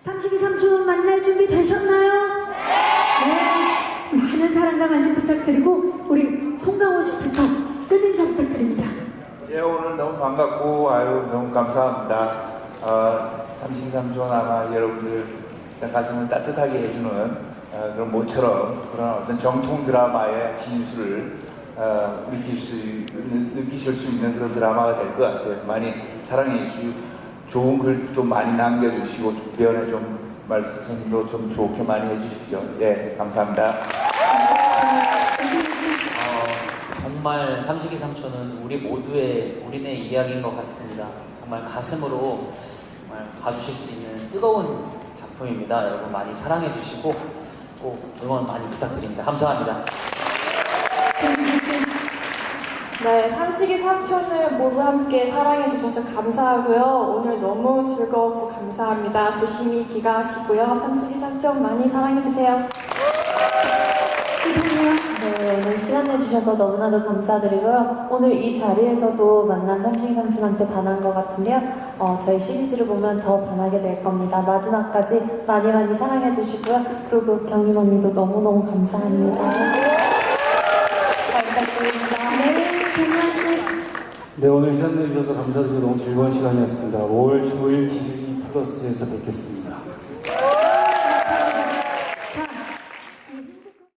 삼식이 삼촌 만날 준비 되셨나요? 네. 많은 사랑과 관심 부탁드리고 우리 송강호 씨부터 끝인사 부탁드립니다. 예, 오늘 너무 반갑고 아유 너무 감사합니다. 어, 삼식삼촌 아마 여러분들 가슴을 따뜻하게 해주는 어, 그런 모처럼 그런 어떤 정통 드라마의 진수를 어, 느낄 수, 느- 느끼실 수 있는 그런 드라마가 될 것 같아요. 많이 사랑해 주시고 좋은 글 좀 많이 남겨주시고 주변에 좀 말씀도 좀 좋게 많이 해주십시오. 예, 감사합니다. 어, 정말 삼식이 삼촌은 우리 모두의 우리네 이야기인 것 같습니다. 정말 가슴으로 정말 봐주실 수 있는 뜨거운 작품입니다. 여러분 많이 사랑해 주시고 꼭 응원 많이 부탁드립니다. 감사합니다. 네, 삼식이 삼촌을 모두 함께 사랑해 주셔서 감사하고요. 오늘 너무 즐거웠고 감사합니다. 조심히 귀가하시고요. 삼식이 삼촌 많이 사랑해 주세요. 이분이요. 네, 오늘 시간 내주셔서 너무나도 감사드리고요. 오늘 이 자리에서도 만난 삼식 삼촌한테 반한 것 같은데요. 어, 저희 시리즈를 보면 더 반하게 될 겁니다. 마지막까지 많이 많이 사랑해 주시고요. 그리고 경임 언니도 너무너무 감사합니다. 네, 오늘 시간 내주셔서 감사드리고 너무 즐거운 시간이었습니다. 5월 15일 디즈니 플러스에서 뵙겠습니다.